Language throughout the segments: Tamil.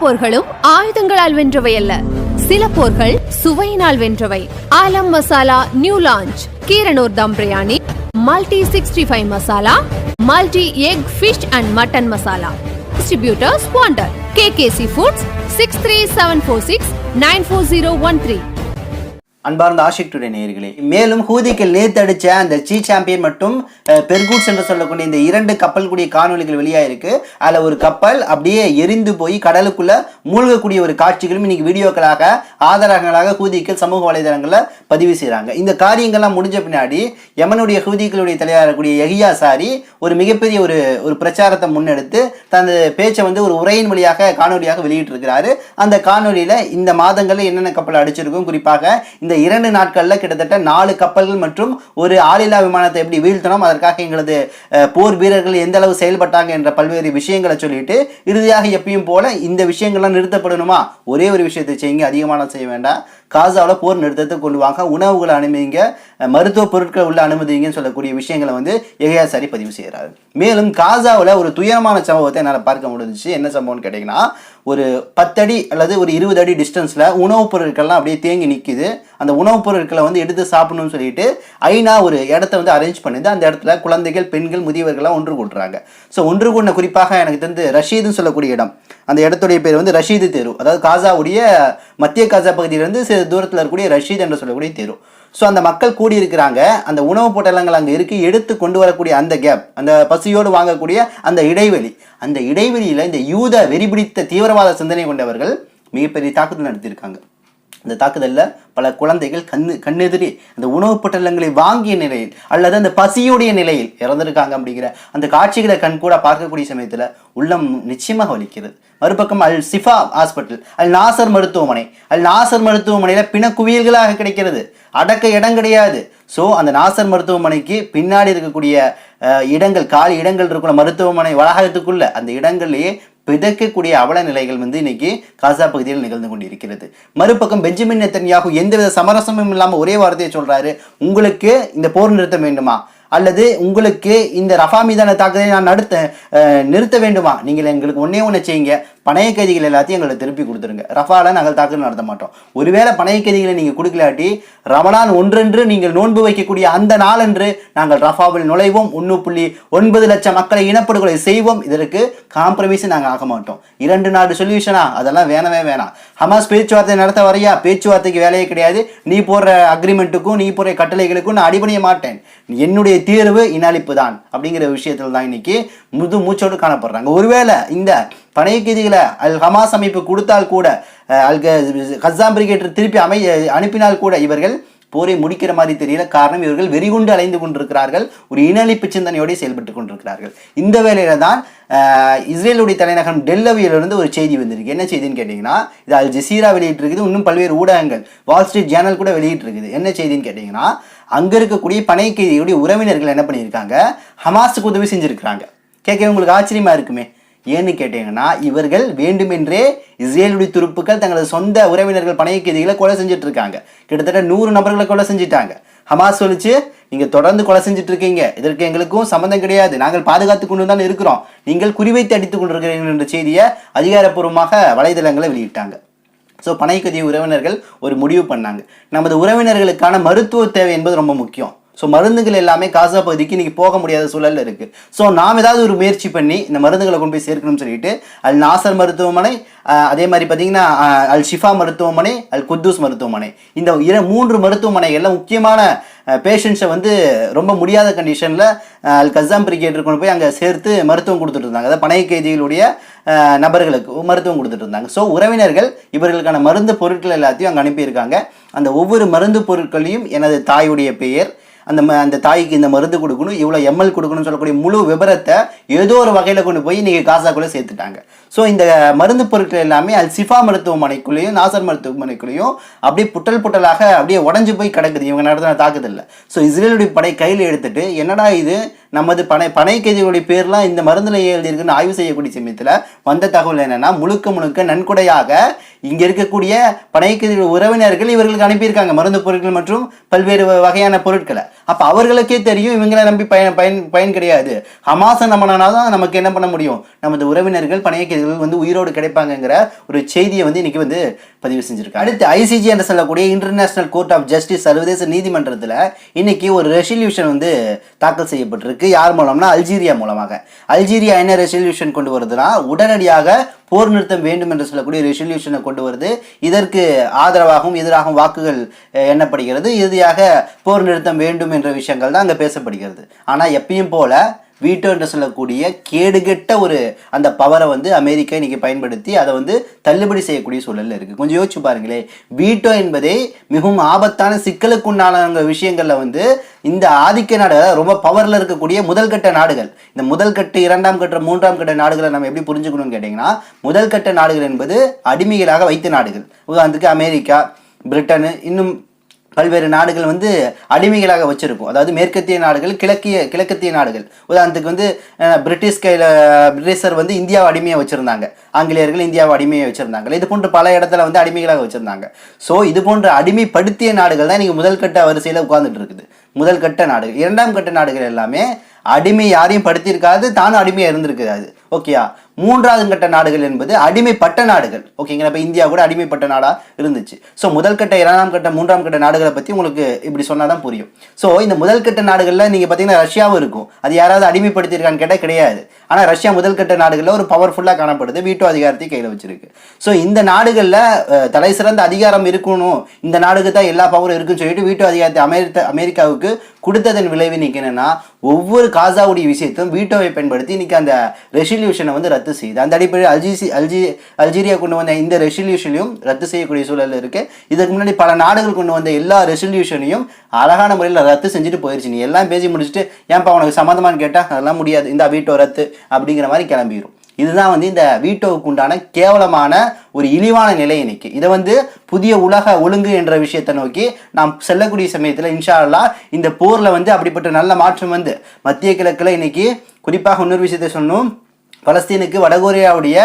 போர்களும் ஆயுதங்களால் வென்றவை அல்ல. சில போர்கள் சுவையினால் வென்றவை. Aalam masala new launch. Keeranur dum biryani multi sixty five masala multi egg fish and mutton masala. Distributors K KKC foods six three seven four six nine four zero one three அன்பார்ந்த ஆஷிக் டுடே மேலும் ஹூதிகள் நேத்து அந்த சீ சாம்பியன் மற்றும் பெர்கூட்ஸ் என்று சொல்லக்கூடிய இந்த இரண்டு கப்பல் கூடிய காணொலிகள் வெளியாயிருக்கு அதில் ஒரு கப்பல் அப்படியே எரிந்து போய் கடலுக்குள்ள மூழ்கக்கூடிய ஒரு காட்சிகளும் இன்னைக்கு வீடியோக்களாக ஆதாரங்களாக ஹூதிக்கள் சமூக வலைதளங்களில் பதிவு செய்கிறாங்க இந்த காரியங்கள்லாம் முடிஞ்ச பின்னாடி யமனுடைய ஹூதிக்களுடைய தலைவராக இருக்கக்கூடிய யஹியா சாரி ஒரு மிகப்பெரிய ஒரு ஒரு பிரச்சாரத்தை முன்னெடுத்து தனது பேச்சை வந்து ஒரு உரையின் வழியாக காணொலியாக வெளியிட்டிருக்கிறாரு. அந்த காணொலியில் இந்த மாதங்களில் என்னென்ன கப்பல் அடிச்சிருக்கும் குறிப்பாக இந்த இரண்டு நாட்களில் கிட்டத்தட்ட நாலு கப்பல்கள் மற்றும் ஒரு ஆளில்லா விமானத்தை எப்படி வீழ்த்தணும் அதற்காக எங்களது போர் வீரர்கள் எந்த அளவு செயல்பட்டாங்க என்ற பல்வேறு விஷயங்களை சொல்லிட்டு இறுதியாக எப்பயும் போல இந்த விஷயங்கள்லாம் நிறுத்தப்படணுமா? ஒரே ஒரு விஷயத்தை செய்யுங்க அதிகமான செய்ய வேண்டாம். காசாவில் போர் நிறுத்தத்தை கொண்டு வாங்க உணவுகளை அனுமதிங்க மருத்துவ பொருட்கள் உள்ள அனுமதிங்கன்னு சொல்லக்கூடிய விஷயங்களை வந்து எகையா பதிவு செய்கிறாரு மேலும் காசாவில் ஒரு துயரமான சம்பவத்தை என்னால் பார்க்க முடிஞ்சுச்சு. என்ன சம்பவம்னு கேட்டிங்கன்னா ஒரு பத்தடி அல்லது ஒரு இருபது அடி டிஸ்டன்ஸில் உணவுப் பொருட்கள்லாம் அப்படியே தேங்கி நிற்கிது அந்த உணவுப் பொருட்களை வந்து எடுத்து சாப்பிடணும்னு சொல்லிட்டு ஐநா ஒரு இடத்த வந்து அரேஞ்ச் பண்ணுது அந்த இடத்துல குழந்தைகள் பெண்கள் முதியவர்கள்லாம் ஒன்று கூட்டுறாங்க ஸோ ஒன்று கூடின குறிப்பாக எனக்கு தெரிந்து ரஷீதுன்னு சொல்லக்கூடிய இடம். அந்த இடத்துடைய பேர் வந்து ரஷீது தெரு. அதாவது காசாவுடைய மத்திய காசா பகுதியிலிருந்து சிறு தூரத்தில் இருக்கக்கூடிய ரஷீத் என்று சொல்லக்கூடிய தெரு. ஸோ அந்த மக்கள் கூடியிருக்கிறாங்க அந்த உணவுப் பொட்டலங்கள் அங்கே இருக்கு எடுத்து கொண்டு வரக்கூடிய அந்த கேப் அந்த பசியோடு வாங்கக்கூடிய அந்த இடைவெளி. அந்த இடைவெளியில் இந்த யூத வெறிபிடித்த தீவிரவாத சிந்தனை கொண்டவர்கள் மிகப்பெரிய தாக்குதல் நடத்தியிருக்காங்க. இந்த தாக்குதலில் பல குழந்தைகள் கண்ணு கண்ணெதிரே அந்த உணவுப் பொட்டலங்களை வாங்கிய நிலையில் அல்லது அந்த பசியுடைய நிலையில் இறந்திருக்காங்க அப்படிங்கிற அந்த காட்சிகளை கண் கூட பார்க்கக்கூடிய சமயத்தில் உள்ளம் நிச்சயமாக வலிக்கிறது. மறுபக்கம் அல் சிஃபா ஹாஸ்பிட்டல் அல் நாசர் மருத்துவமனை. அல் நாசர் மருத்துவமனையில் பிணக்குவியல்களாக கிடைக்கிறது. அடக்க இடம் கிடையாது. ஸோ அந்த நாசர் மருத்துவமனைக்கு பின்னாடி இருக்கக்கூடிய இடங்கள் காலி இடங்கள் இருக்கிற மருத்துவமனை வளாகத்துக்குள்ள. அந்த இடங்கள்லேயே பிதக்கக்கூடிய அவல நிலைகள் வந்து இன்னைக்கு காசா பகுதியில் நிகழ்ந்து கொண்டிருக்கிறது. மறுபக்கம் பெஞ்சமின் நெத்தன்யாகு எந்தவித சமரசமும் இல்லாமல் ஒரே வார்த்தையை சொல்றாரு உங்களுக்கு இந்த போர் நிறுத்தம் வேண்டுமா? அல்லது உங்களுக்கு இந்த ரஃபா மீதான தாக்குதலை நான் நடத்த நிறுத்த வேண்டுமா? நீங்கள் எங்களுக்கு ஒன்னே ஒன்று செய்யுங்க. பணைய கைதிகள் எல்லாத்தையும் எங்களுக்கு திருப்பி கொடுத்துருங்க. ரஃபால நாங்கள் தாக்குதல் நடத்த மாட்டோம். ஒருவேளை பணைய கைதிகளை நீங்கள் கொடுக்கலாட்டி ரமலான் ஒன்றென்று நீங்கள் நோன்பு வைக்கக்கூடிய அந்த நாளன்று நாங்கள் ரஃபாவில் நுழைவோம். ஒன்று புள்ளி ஒன்பது லட்சம் மக்களை இனப்படுகொலை செய்வோம். இதற்கு காம்ப்ரமைஸ் நாங்கள் ஆக மாட்டோம். இரண்டு நாடு சொல்யூஷனா அதெல்லாம் வேணவே வேணாம். ஹமாஸ் பேச்சுவார்த்தை நடத்த வரையா? பேச்சுவார்த்தைக்கு வேலையே கிடையாது. நீ போடுற அக்ரிமெண்ட்டுக்கும் நீ போடுற கட்டளைகளுக்கும் நான் அடிபணிய மாட்டேன். என்னுடைய தீர்வு இனழிப்பு தான் அப்படிங்கிற விஷயத்தில் தான் இன்னைக்கு முது மூச்சோடு காணப்படுறாங்க. ஒருவேளை இந்த பணைய கைதிகளை அல் ஹமாஸ் அமைப்பு கொடுத்தால் கூட அல் கசாம் பிரிகேட்டர் திருப்பி அமை அனுப்பினால் கூட இவர்கள் போரை முடிக்கிற மாதிரி தெரியல. காரணம் இவர்கள் வெறிகுண்டு அலைந்து கொண்டிருக்கிறார்கள். ஒரு இனழிப்பு சிந்தனையோடு செயல்பட்டு கொண்டிருக்கிறார்கள். இந்த வேளையில தான் இஸ்ரேலுடைய தலைநகரம் டெல்லவியிலிருந்து ஒரு செய்தி வந்திருக்கு. என்ன செய்தின்னு கேட்டிங்கன்னா இது அல் ஜசீரா வெளியிட்டிருக்குது. இன்னும் பல்வேறு ஊடகங்கள் வால் ஸ்ட்ரீட் ஜேர்னல் கூட வெளியிட்டிருக்குது. என்ன செய்தின்னு கேட்டிங்கன்னா அங்கே இருக்கக்கூடிய பனை உறவினர்கள் என்ன பண்ணியிருக்காங்க? ஹமாஸுக்கு உதவி செஞ்சுருக்கிறாங்க. கேட்க உங்களுக்கு ஆச்சரியமா இருக்குமே? ஏன்னு கேட்டீங்கன்னா இவர்கள் வேண்டுமென்றே இஸ்ரேலுடைய துருப்புக்கள் தங்களது சொந்த உறவினர்கள் பணைய கைதிகளை கொலை செஞ்சுட்டு இருக்காங்க கிட்டத்தட்ட நூறு நபர்களை கொலை செஞ்சுட்டாங்க. ஹமாஸ் சொல்லிச்சு நீங்கள் தொடர்ந்து கொலை செஞ்சுட்டு இருக்கீங்க இதற்கு எங்களுக்கும் சம்மந்தம் கிடையாது. நாங்கள் பாதுகாத்து கொண்டு தான் இருக்கிறோம். நீங்கள் குறிவைத்து அடித்துக் கொண்டிருக்கிறீர்கள் என்ற செய்தியை அதிகாரப்பூர்வமாக வலைதளங்களை வெளியிட்டாங்க. ஸோ பனைக்கதி உறவினர்கள் ஒரு முடிவு பண்ணாங்க. நமது உறவினர்களுக்கான மருத்துவ தேவை என்பது ரொம்ப முக்கியம். ஸோ மருந்துகள் எல்லாமே காசா பகுதிக்கு இன்றைக்கி போக முடியாத சூழலில் இருக்குது ஸோ நாம் ஏதாவது ஒரு முயற்சி பண்ணி இந்த மருந்துகளை கொண்டு போய் சேர்க்கணும்னு சொல்லிட்டு அல் நாசர் மருத்துவமனை அதே மாதிரி பார்த்தீங்கன்னா அல் ஷிஃபா மருத்துவமனை அல் குத்தூஸ் மருத்துவமனை. இந்த இர மூன்று மருத்துவமனைகளில் முக்கியமான பேஷண்ட்ஸை வந்து ரொம்ப முடியாத கண்டிஷனில் அல் கசாம் பிரிகேட்டர் கொண்டு போய் அங்கே சேர்த்து மருத்துவம் கொடுத்துட்டு இருந்தாங்க. அதாவது பணைய கைதிகளுடைய நபர்களுக்கு மருத்துவம் கொடுத்துட்டு இருந்தாங்க. ஸோ உறவினர்கள் இவர்களுக்கான மருந்து பொருட்கள் எல்லாத்தையும் அங்கே அனுப்பியிருக்காங்க. அந்த ஒவ்வொரு மருந்து பொருட்களையும் எனது தாயுடைய பெயர் அந்த ம- அந்த தாய்க்கு இந்த மருந்து கொடுக்கணும் இவ்வளோ எம்எல் கொடுக்கணும்னு சொல்லக்கூடிய முழு விவரத்தை ஏதோ ஒரு வகையில் கொண்டு போய் இன்றைக்கி காசாக்குள்ளே சேர்த்துட்டாங்க. ஸோ இந்த மருந்து பொருட்கள் எல்லாமே அல் சிஃபா மருத்துவமனைக்குள்ளேயும் நாசர் மருத்துவமனைக்குள்ளேயும் அப்படியே புட்டல் புட்டலாக அப்படியே உடஞ்சி போய் கிடக்குது. இவங்க நடத்தின தாக்குதல்ல. ஸோ இஸ்ரேலுடைய படை கையில் எடுத்துட்டு என்னடா இது? நமது பனை பனை கைதிகளுடைய பேர்லாம் இந்த மருந்தில் எழுதியிருக்குன்னு ஆய்வு செய்யக்கூடிய சமயத்தில் வந்த தகவல் என்னென்னா முழுக்க முழுக்க நன்கொடையாக இங்கே இருக்கக்கூடிய பனை கைதிகள் உறவினர்கள் இவர்களுக்கு அனுப்பியிருக்காங்க. மருந்து பொருட்கள் மற்றும் பல்வேறு வகையான பொருட்களை. அப்போ அவர்களுக்கே தெரியும் இவங்களை நம்பி பயன் பயன் பயன் கிடையாது. ஹமாச நம்பினா தான் நமக்கு என்ன பண்ண முடியும்? நமது உறவினர்கள் பணைய கைதிகள் வந்து உயிரோடு கிடைப்பாங்கங்கிற ஒரு செய்தியை வந்து இன்னைக்கு வந்து பதிவு செஞ்சிருக்காங்க. அடுத்து ஐசிஜி என்று சொல்லக்கூடிய இன்டர்நேஷனல் கோர்ட் ஆஃப் ஜஸ்டிஸ் சர்வதேச நீதிமன்றத்தில் இன்னைக்கு ஒரு ரெசல்யூஷன் வந்து தாக்கல் செய்யப்பட்டிருக்கு. யார் மூலம்னா அல்ஜீரியா மூலமாக. அல்ஜீரியா என்ன ரெசல்யூஷன் கொண்டு வருதுன்னா உடனடியாக போர் நிறுத்தம் வேண்டும் என்று சொல்லக்கூடிய ரெசல்யூஷனை கொண்டு வருது. இதற்கு ஆதரவாகவும் எதிராகவும் வாக்குகள் எண்ணப்படுகிறது. இறுதியாக போர் நிறுத்தம் வேண்டும் என்ற விஷயங்கள் தான் அங்கே பேசப்படுகிறது. ஆனால் எப்பயும் போல வீட்டோ என்று சொல்லக்கூடிய கேடுகெட்ட ஒரு அந்த பவரை வந்து அமெரிக்கா இன்னைக்கு பயன்படுத்தி அதை வந்து தள்ளுபடி செய்யக்கூடிய சூழலில் இருக்குது கொஞ்சம் யோசிச்சு பாருங்களேன் வீட்டோ என்பதே மிகவும் ஆபத்தான சிக்கலுக்குண்டான விஷயங்களில் வந்து இந்த ஆதிக்க நாடுகள் ரொம்ப பவரில் இருக்கக்கூடிய முதல் கட்ட நாடுகள் இந்த முதல் கட்ட இரண்டாம் கட்ட மூன்றாம் கட்ட நாடுகளை நம்ம எப்படி புரிஞ்சுக்கணும்னு கேட்டிங்கன்னா முதல் கட்ட நாடுகள் என்பது அடிமைகளாக வைத்த நாடுகள். உதாரணத்துக்கு அமெரிக்கா பிரிட்டனு இன்னும் பல்வேறு நாடுகள் வந்து அடிமைகளாக வச்சுருக்கும். அதாவது மேற்கத்திய நாடுகள் கிழக்கிய கிழக்கத்திய நாடுகள். உதாரணத்துக்கு வந்து பிரிட்டிஷ் கையில் பிரிட்டிஷர் வந்து இந்தியாவை அடிமையாக வச்சுருந்தாங்க. ஆங்கிலேயர்கள் இந்தியாவை அடிமையாக வச்சுருந்தாங்க. இது போன்ற பல இடத்துல வந்து அடிமைகளாக வச்சுருந்தாங்க. ஸோ இது போன்ற அடிமைப்படுத்திய நாடுகள் தான் நீங்கள் முதல் கட்ட வரிசையில் உட்கார்ந்துட்டு இருக்குது. முதல் கட்ட நாடுகள். இரண்டாம் கட்ட நாடுகள் எல்லாமே அடிமை யாரையும் படுத்தியிருக்காது தானும் அடிமையாக இருந்திருக்காது. ஓகேயா மூன்றாவது கட்ட நாடுகள் என்பது அடிமைப்பட்ட நாடுகள். ஓகேங்களா இப்போ இந்தியா கூட அடிமைப்பட்ட நாடாக இருந்துச்சு. ஸோ முதல் கட்ட இரண்டாம் கட்ட மூன்றாம் கட்ட நாடுகளை பற்றி உங்களுக்கு இப்படி சொன்னால் தான் புரியும். ஸோ இந்த முதல் கட்ட நாடுகளில் நீங்கள் பார்த்தீங்கன்னா ரஷ்யாவும் இருக்கும். அது யாராவது அடிமைப்படுத்தியிருக்கான்னு கேட்டால் கிடையாது. ஆனால் ரஷ்யா முதல் கட்ட நாடுகளில் ஒரு பவர்ஃபுல்லாக காணப்படுது. வீட்டோ அதிகாரத்தை கையில் வச்சிருக்கு. ஸோ இந்த நாடுகளில் தலை சிறந்த அதிகாரம் இருக்கணும். இந்த நாடுக்கு தான் எல்லா பவரும் இருக்குன்னு சொல்லிட்டு வீட்டோ அதிகாரத்தை அமெரிக்க அமெரிக்காவுக்கு கொடுத்ததன் விளைவு இன்னைக்கு என்னன்னா ஒவ்வொரு காசாவுடைய விஷயத்தையும் வீட்டோவை பயன்படுத்தி இன்னைக்கு அந்த ரெசல்யூஷனை வந்து ரத்து செய்யுது அந்த அடிப்படையில் அல்ஜிசி அல்ஜி அல்ஜீரியா கொண்டு வந்த இந்த ரெசல்யூஷனையும் ரத்து செய்யக்கூடிய சூழல் இருக்கு. இதுக்கு முன்னாடி பல நாடுகள் கொண்டு வந்த எல்லா ரெசல்யூஷனையும் அழகான முறையில் ரத்து செஞ்சுட்டு போயிடுச்சு நீ எல்லாம் பேசி முடிச்சுட்டு ஏன்ப்பா உனக்கு சம்மந்தமான்னு கேட்டால் அதெல்லாம் முடியாது. இந்த வீட்டோ ரத்து அப்படிங்கிற மாதிரி கிளம்பிடும் இதுதான் வந்து இந்த வீட்டோவுக்கு உண்டான கேவலமான ஒரு இழிவான நிலை இன்னைக்கு. இதை வந்து புதிய உலக ஒழுங்கு என்ற விஷயத்தை நோக்கி நாம் செல்லக்கூடிய சமயத்தில் இன்ஷால்லா இந்த போரில் வந்து அப்படிப்பட்ட நல்ல மாற்றம் வந்து மத்திய கிழக்கில் இன்னைக்கு குறிப்பாக இன்னொரு விஷயத்தை சொன்னோம் பலஸ்தீனுக்கு வடகொரியாவுடைய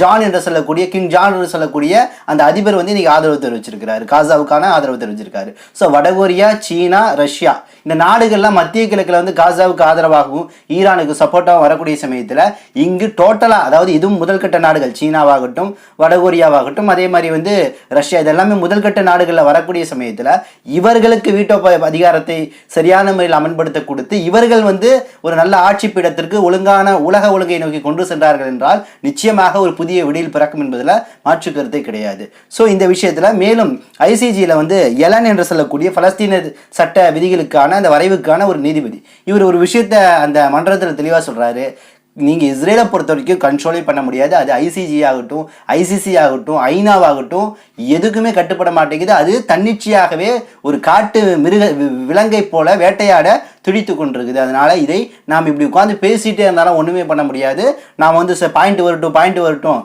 ஜான் என்று சொல்லக்கூடிய கிங் ஜான் என்று சொல்லக்கூடிய அந்த அதிபர் வந்து இன்னைக்கு ஆதரவு தெரிவிச்சிருக்கிறாரு. காசாவுக்கான ஆதரவு தெரிவிச்சிருக்காரு. ஸோ வடகொரியா சீனா ரஷ்யா இந்த நாடுகள்லாம் மத்திய கிழக்கில் வந்து காசாவுக்கு ஆதரவாகவும் ஈரானுக்கு சப்போர்ட்டாகவும் வரக்கூடிய சமயத்தில் இங்கு டோட்டலாக அதாவது இதுவும் முதல்கட்ட நாடுகள் சீனாவாகட்டும் வடகொரியாவாகட்டும் அதே மாதிரி வந்து ரஷ்யா இதெல்லாமே முதல்கட்ட நாடுகளில் வரக்கூடிய சமயத்தில் இவர்களுக்கு வீட்டோ அதிகாரத்தை சரியான முறையில் அமல்படுத்த கொடுத்து இவர்கள் வந்து ஒரு நல்ல ஆட்சி பீடத்திற்கு ஒழுங்கான உலக ஒழுங்கை நோக்கி கொண்டு சென்றார்கள் என்றால் நிச்சயமாக ஒரு புதிய விடியில் பிறக்கும் என்பதில் மாற்று கருத்தே கிடையாது. ஸோ இந்த விஷயத்தில் மேலும் ஐசிஜியில் வந்து எலன் என்று சொல்லக்கூடிய பலஸ்தீன சட்ட விதிகளுக்கான அந்த வரைவுக்கான ஒரு நீதிபதி. இவர் ஒரு விஷயத்தை அந்த மன்றத்தில் தெளிவாக சொல்றாரு. நீங்க இஸ்ரேலை பொறுத்த வரைக்கும் கண்ட்ரோலே பண்ண முடியாது. அது ஐசிஜி ஆகட்டும் ஐசிசி ஆகட்டும் ஐநாவாகட்டும் எதுக்குமே கட்டுப்பட மாட்டேங்குது. அது தன்னிச்சையாகவே ஒரு காட்டு மிருக வி- விலங்கை போல வேட்டையாட துடித்து கொண்டிருக்குது அதனால இதை நாம் இப்படி உட்காந்து பேசிட்டே இருந்தாலும் ஒண்ணுமே பண்ண முடியாது. நாம் வந்து பாயிண்ட் வரட்டும் பாயிண்ட் வரட்டும்.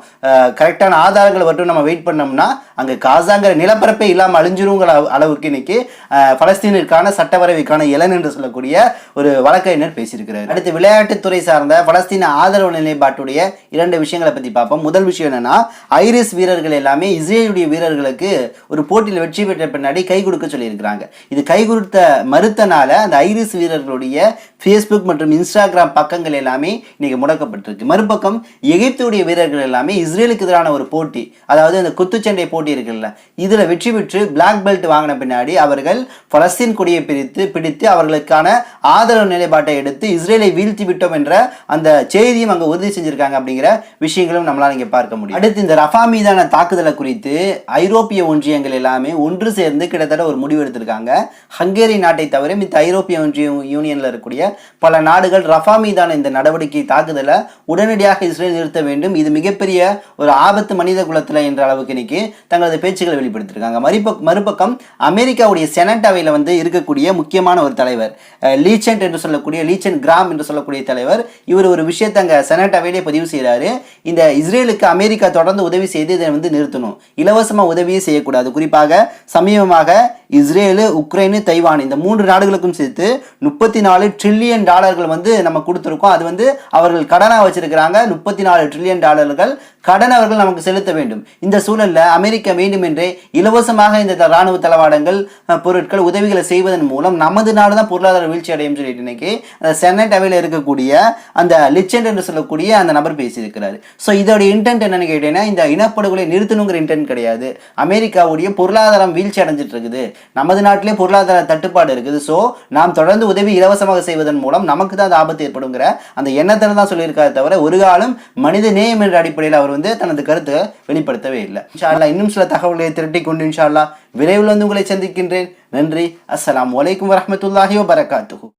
கரெக்டான ஆதாரங்கள் வரட்டும் நம்ம வெயிட் பண்ணோம்னா அங்க காசாங்கிற நிலப்பரப்பே இல்லாமல் அழிஞ்சிருங்கிற அளவுக்கு இன்னைக்கு பலஸ்தீனிற்கான சட்டவரவைக்கான இலன் இளன் என்று சொல்லக்கூடிய ஒரு வழக்கறிஞர் பேசியிருக்கிறார். அடுத்து விளையாட்டுத்துறை சார்ந்த பலஸ்தீன ஆதரவு நிலைப்பாட்டுடைய இரண்டு விஷயங்களை பத்தி பார்ப்போம். முதல் விஷயம் என்னன்னா ஐரிஸ் வீரர்கள் எல்லாமே இஸ்ரேலுடைய வீரர்களுக்கு ஒரு போட்டியில் வெற்றி பெற்ற பின்னாடி கை கொடுக்க சொல்லியிருக்கிறாங்க. இது கை கொடுத்த மறுத்தனால அந்த ஐரிஸ் வீரர்களுடைய ஃபேஸ்புக் மற்றும் இன்ஸ்டாகிராம் பக்கங்கள் எல்லாமே இன்னைக்கு முடக்கப்பட்டிருக்கு மறுபக்கம் எகிப்துடைய வீரர்கள் எல்லாமே இஸ்ரேலுக்கு எதிரான ஒரு போட்டி அதாவது அந்த குத்துச்சண்டை போட்டி இருக்குல்ல இதில் வெற்றி பெற்று பிளாக் பெல்ட் வாங்கின பின்னாடி அவர்கள் பலஸ்தீன் கொடியை பிரித்து பிடித்து அவர்களுக்கான ஆதரவு நிலைப்பாட்டை எடுத்து இஸ்ரேலை வீழ்த்தி விட்டோம் என்ற அந்த செய்தியும் அங்கே உறுதி செஞ்சிருக்காங்க அப்படிங்கிற விஷயங்களும் நம்மளால் இங்கே பார்க்க முடியும். அடுத்து இந்த ரஃபா மீதான தாக்குதலை குறித்து ஐரோப்பிய ஒன்றியங்கள் எல்லாமே ஒன்று சேர்ந்து கிட்டத்தட்ட ஒரு முடிவு எடுத்திருக்காங்க. ஹங்கேரி நாட்டை தவிர மித்த ஐரோப்பிய ஒன்றிய யூனியன்ல இருக்கக்கூடிய பல நாடுகள் ரஃபா மீதான இந்த நடவடிக்கை தாக்குதலை உடனடியாக இஸ்ரேல் நிறுத்த வேண்டும். இது மிகப்பெரிய ஒரு ஆபத்து மனித குலத்தில் என்ற அளவுக்கு இன்னைக்கு தங்களது பேச்சுக்களை வெளிப்படுத்திருக்காங்க. மறுபக் மறுபக்கம் அமெரிக்காவுடைய செனட் அவையில் வந்து இருக்கக்கூடிய முக்கியமான ஒரு தலைவர் லீச்சன்ட் என்று சொல்லக்கூடிய லீச்சன் கிராம் என்று சொல்லக்கூடிய தலைவர் இவர் ஒரு விஷயத்தை அங்கே செனட் அவையிலே பதிவு செய்கிறாரு இந்த இஸ்ரேலுக்கு அமெரிக்கா தொடர்ந்து உதவி செய்து இதை வந்து நிறுத்தணும். இலவசமாக உதவியே செய்யக்கூடாது. குறிப்பாக சமீபமாக இஸ்ரேலு உக்ரைனு தைவான் இந்த மூன்று நாடுகளுக்கும் சேர்த்து முப்பத்தி நாலு ட்ரில்லியன் டாலர்கள் வந்து நம்ம கொடுத்துருக்கோம். அது வந்து அவர்கள் கடனாக வச்சிருக்கிறாங்க. முப்பத்தி நாலு ட்ரில்லியன் டாலர்கள் கடன் அவர்கள் நமக்கு செலுத்த வேண்டும். இந்த சூழலில் அமெரிக்கா வேண்டுமென்றே இலவசமாக இந்த ராணுவ தளவாடங்கள் பொருட்கள் உதவிகளை செய்வதன் மூலம் நமது நாடு தான் பொருளாதார வீழ்ச்சி அடையும் சொல்லிட்டு இன்னைக்கு அந்த செனட் அவையில் இருக்கக்கூடிய அந்த லிச்சென்ட் என்று சொல்லக்கூடிய அந்த நபர் பேசியிருக்கிறார். ஸோ இதோட இன்டென்ட் என்னன்னு கேட்டீங்கன்னா இந்த இனப்படுகொலை நிறுத்தணுங்கிற இன்டென்ட் கிடையாது. அமெரிக்காவுடைய பொருளாதாரம் வீழ்ச்சி அடைஞ்சிட்டு இருக்குது. நமது நாட்டிலே பொருளாதார தட்டுப்பாடு இருக்குது. ஸோ நாம் தொடர்ந்து உதவி இலவசமாக செய்வதன் மூலம் நமக்கு தான் அது ஆபத்து ஏற்படுங்கிற அந்த எண்ணத்தில் தான் சொல்லியிருக்காரு தவிர ஒரு காலம் மனித நேயம் என்ற அடிப்படையில் அவர் வந்து தனது கருத்தை வெளிப்படுத்தவே இல்லை. இன்ஷா இன்னும் சில தகவல்களை திரட்டி கொண்டு இன்ஷால்லா விரைவில் வந்து உங்களை சந்திக்கின்றேன். நன்றி. அஸ்லாம் வலைக்கம் வரமத்துல்லாஹி வரகாத்து